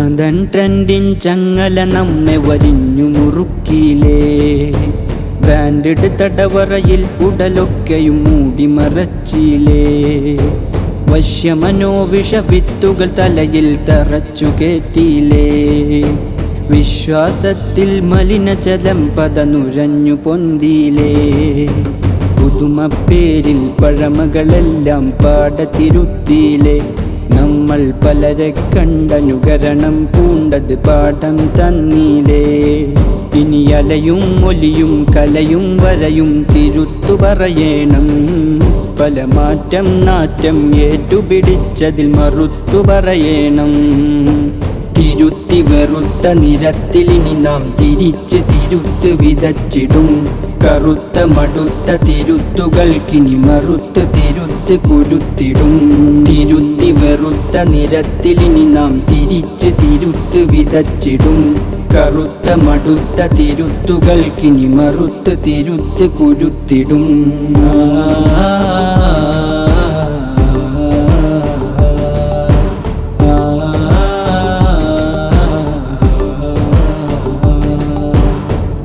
ഭ്രാന്തൻ ട്രെൻഡിൻ ചങ്ങല നമ്മെ വലിഞ്ഞു മുറുക്കിയിലേ. ബ്രാൻഡഡ് തടവറയിൽ ഉടലൊക്കെയും മൂടി മറച്ചിലേ. വശ്യമനോവിഷ വിത്തുകൾ തലയിൽ തറച്ചു കേട്ടിയിലേ വിശ്വാസത്തിൽ മലിനജലം പതനുരഞ്ഞു പൊന്തിയിലേ. പുതുമപ്പേരിൽ പഴമകളെല്ലാം പാടത്തിരുത്തിയിലെ നമ്മൾ പലരെ കണ്ടനുകരണം പൂണ്ടത് പാഠം തന്നീലേ. ഇനി അലയും ഒലിയും കലയും വരയും തിരുത്തു പറയണം. പല മാറ്റം നാറ്റം ഏറ്റുപിടിച്ചതിൽ മറുത്തു പറയണം. തിരുത്തി വെറുത്ത നിരത്തിലിനി നാം തിരിച്ച് തിരുത്ത് വിതച്ചിടും. കറുത്ത മടുത്ത തിരുത്തുകൾക്കിനി മറുത്ത് തിരുത്ത് കുരുത്തിടും. തിരുത്തി വെറുത്ത നിരത്തിലിനി നാം തിരിച്ച് തിരുത്ത് വിതച്ചിടും. കറുത്ത മടുത്ത തിരുത്തുകൾക്കിനി മറുത്ത് തിരുത്ത് കുരുത്തിടും.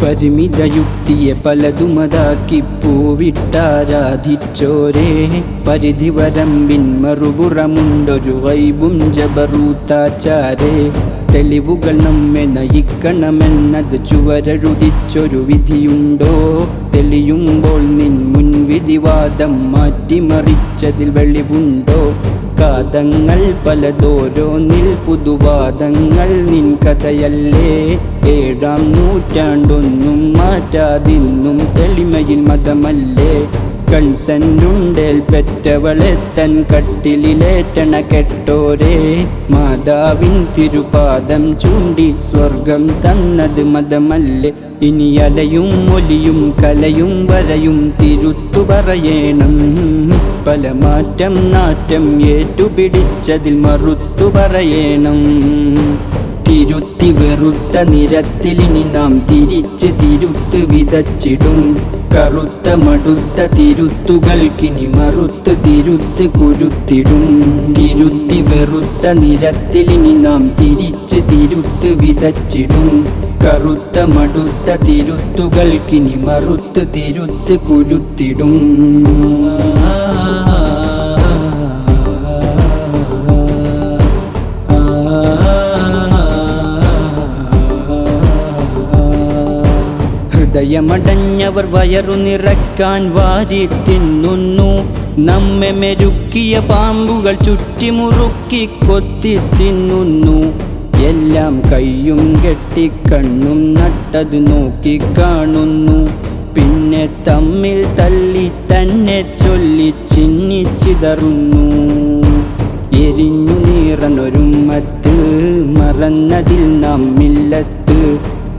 പരിമിതയുക്തിയെ പലതുമതാക്കി പൂവിട്ടാരാധിച്ചോരേ പരിധി വരമ്പിൻ മറുപുറമുണ്ടൊരു വൈബും ജബറൂത്താചാരേ. തെളിവുകൾ നമ്മെ നയിക്കണമെന്നത് ചുവരെഴുതിച്ചൊരു വിധിയുണ്ടോ? തെളിയുമ്പോൾ നിൻ മുൻവിധിവാദം മാറ്റിമറിച്ചതിൽ വെളിവുണ്ടോ? കാതങ്ങൾ പലതോരോന്നിൽ പുതുവാദങ്ങൾ നിൻ കഥയല്ലേ? ഏഴാം നൂറ്റാണ്ടൊന്നും മാറ്റാതിന്നും തെളിമയിൽ മതമല്ലേ? കൺസെന്റുണ്ടേൽ പെറ്റവളെ തൻ കട്ടിലിലേറ്റണ കെട്ടോരേ. മാതാവിൻ തിരുപാദം ചൂണ്ടി സ്വർഗം തന്നത് മതമല്ലേ? ഇനി അലയും ഒലിയും കലയും വരയും തിരുത്തു പറയണം. പല മാറ്റം നാറ്റം ഏറ്റുപിടിച്ചതിൽ മറുത്തു പറയണം. തിരുത്തി വെറുത്ത നിരത്തിലിനി നാം തിരിച്ച് തിരുത്ത് വിതച്ചിടും. കറുത്ത മടുത്ത തിരുത്തുകൾക്കിനി മറുത്ത് തിരുത്ത് കുരുത്തിടും. തിരുത്തി വെറുത്ത നിരത്തിലിനി നാം തിരിച്ച് തിരുത്ത് വിതച്ചിടും. കറുത്ത മടുത്ത തിരുത്തുകൾക്കിനി മറുത്ത് തിരുത്ത് കുരുത്തിടും. ഹൃദയമടഞ്ഞവർ വയറു നിറക്കാൻ വാരി തിന്നുന്നു. നമ്മെ മെരുക്കിയ പാമ്പുകൾ ചുറ്റിമുറുക്കി കൊത്തി തിന്നുന്നു. എല്ലാം കയ്യും കെട്ടി കണ്ണും നട്ടത് നോക്കി കാണുന്നു. പിന്നെ തമ്മിൽ തള്ളി തന്നെ ചൊല്ലി ചിന്നിച്ചിതറുന്നു എരിഞ്ഞു നീറനൊരുമത്ത് മറന്നതിൽ നമ്മില്ലത്ത്.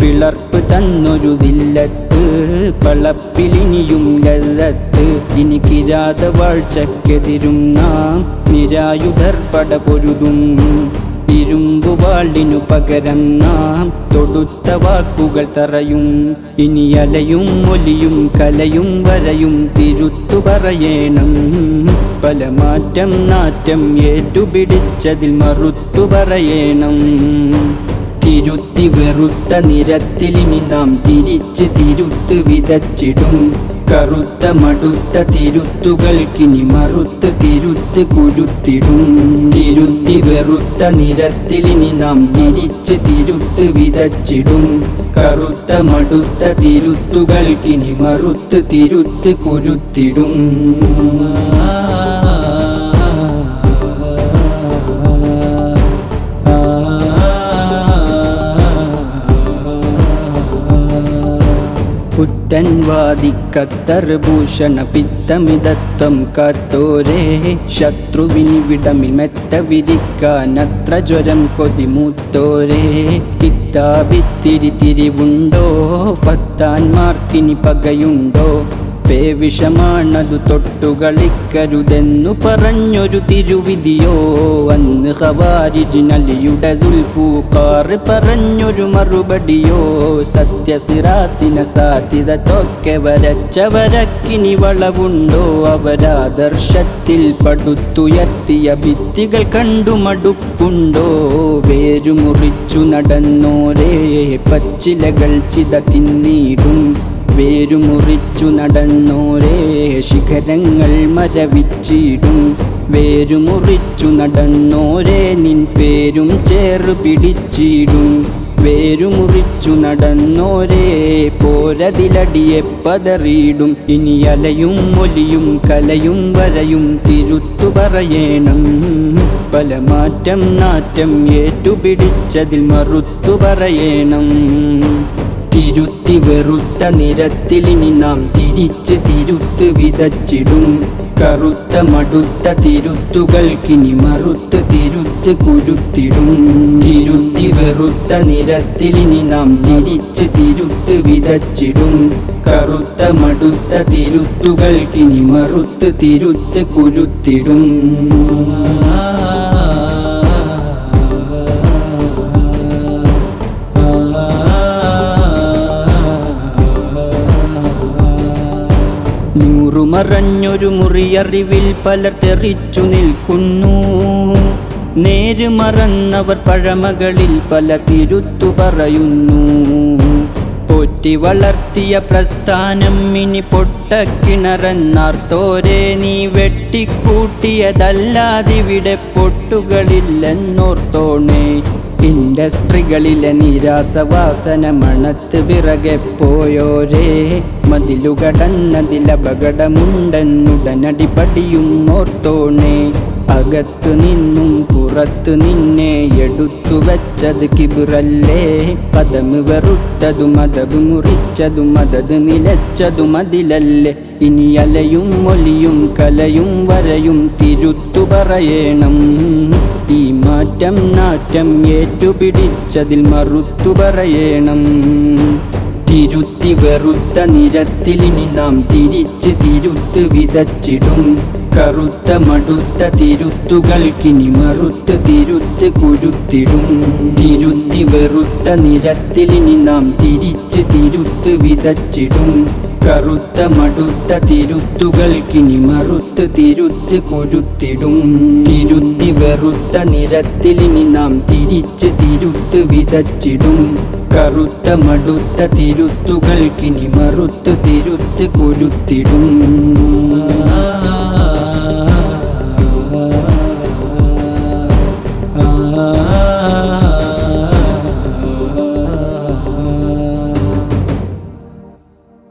പിളർപ്പ് തന്നൊരു വില്ലത്ത് പളപ്പിലിനിയും ലല്ലത്ത്. ഇനി കിരാത വാഴ്ചക്കെതിരും നാം നിരായുധർ പട പൊരുതും ഇരുമ്പുവാളിനു പകരം നാം തൊടുത്ത വാക്കുകൾ തറയും. ഇനി അലയും ഒലിയും കലയും വരയും തിരുത്തു പറയണം. പല മാറ്റം നാറ്റം ഏറ്റുപിടിച്ചതിൽ മറുത്തു പറയണം. തിരുത്തി വെറുത്ത നിരത്തിലിനി നാം തിരിച്ച് തിരുത്ത് വിതച്ചിടും. കറുത്ത മടുത്ത തിരുത്തുകൾക്കിനി മറുത്ത് തിരുത്ത് കുരുത്തിടും. തിരുത്തി വെറുത്ത നിരത്തിലിനി നാം തിരിച്ച് തിരുത്ത് വിതച്ചിടും. കറുത്ത മടുത്ത തിരുത്തുകൾക്കിനി മറുത്ത് തിരുത്ത് കുരുത്തിടും. പുത്തൻവാദി കത്തർ ഭൂഷണ പിത്തമിതത്വം കാത്തോരേ. ശത്രുവിനിവിടമിൽ മെത്ത വിരിക്കാൻ അത്ര ജ്വരം കൊതിമൂത്തോരേ കിത്താബിത്തിരി തിരിവുണ്ടോ? ഫത്താൻമാർക്കിനി പകയുണ്ടോ? പേവിഷമാണതു തൊട്ടുകളിക്കരുതെന്നു പറഞ്ഞൊരു തിരുവിധിയോ. അന്ന് ഹവാരിജിനലിയുടെ ദുൽഫൂക്കാർ പറഞ്ഞൊരു മറുപടിയോ. സത്യസിറാത്തിന സാധ്യത തൊക്കെ വരച്ചവരക്കിനി വളവുണ്ടോ? അവരാദർശത്തിൽ പടുത്തുയർത്തിയ ഭിത്തികൾ കണ്ടു മടുപ്പുണ്ടോ വേരു വേരുമുറിച്ചു നടന്നോരേ പച്ചിലകൾ ചിത തിന്നിടും വേരുമുറിച്ചു നടന്നോരേ ശിഖരങ്ങൾ മരവിച്ചിടും. വേരുമുറിച്ചു നടന്നോരേ നിൻ പേരും ചേറു പിടിച്ചിടും. വേരുമുറിച്ചു നടന്നോരേ പോരതിലടിയെ പതറിയിടും. ഇനി അലയും ഒലിയും കലയും വരയും തിരുത്തു പറയണം. പല മാറ്റം നാറ്റം ഏറ്റുപിടിച്ചതിൽ മറുത്തു പറയണം. തിരുത്തി വെറുത്ത നിരത്തിലിനി നാം തിരിച്ച് തിരുത്ത് വിതച്ചിടും. കറുത്ത മടുത്ത തിരുത്തുകൾക്കിനി മറുത്ത് തിരുത്ത് കുരുത്തിടും. തിരുത്തി വെറുത്ത നിരത്തിലിനി നാം തിരിച്ച് തിരുത്ത് വിതച്ചിടും. കറുത്ത മടുത്ത തിരുത്തുകൾക്കിനി മറുത്ത് തിരുത്ത് കുരുത്തിടും. നൂറുമറഞ്ഞൊരു മുറിയറിവിൽ പലർ തെറിച്ചു നിൽക്കുന്നു. നേര് മറന്നവർ പഴമകളിൽ പല തിരുത്തു പറയുന്നു. പോറ്റി വളർത്തിയ പ്രസ്ഥാനം ഇനി പൊട്ടക്കിണറന്നാർത്തോരെ നീ വെട്ടിക്കൂട്ടിയതല്ലാതിവിടെ പൊട്ടുകളില്ലെന്നോർത്തോണേ. ഇൻഡസ്ട്രികളിലെ നിരാസവാസന മണത്ത് പിറകെ പോയോരേ മതിലുകടന്നതിലപകടമുണ്ടെന്നുടനടി പടിയും ഓർത്തോണേ. അകത്തു നിന്നും പുറത്തു നിന്നെ എടുത്തു വെച്ചത് കിബിറല്ലേ. പദം വെറുത്തതും മതത് മുറിച്ചതും മതത് നിലച്ചതും അതിലല്ലേ. ഇനി അലയും ഒലിയും കലയും വരയും തിരുത്തു പറയണം. ഈ മാറ്റം നാറ്റം ഏറ്റുപിടിച്ചതിൽ മറുത്തു പറയണം. തിരുത്തി വെറുത്ത നിരത്തിലിനി നാം തിരിച്ച് തിരുത്ത് വിതച്ചിടും. കറുത്ത മടുത്ത തിരുത്തുകൾക്കിനി മറുത്ത് തിരുത്ത് കുരുത്തിടും. തിരുത്തി വെറുത്ത നിരത്തിലിനി നാം തിരിച്ച് തിരുത്ത് വിതച്ചിടും. കറുത്ത മടുത്ത തിരുത്തുകൾക്കിനി മറുത്ത് തിരുത്ത് കൊഴുത്തിടും തിരുത്തി വെറുത്ത നിരത്തിലിനി നാം തിരിച്ച് തിരുത്ത് വിതച്ചിടും. കറുത്ത മടുത്ത തിരുത്തുകൾക്കിനി മറുത്ത് തിരുത്ത് കൊഴുത്തിടും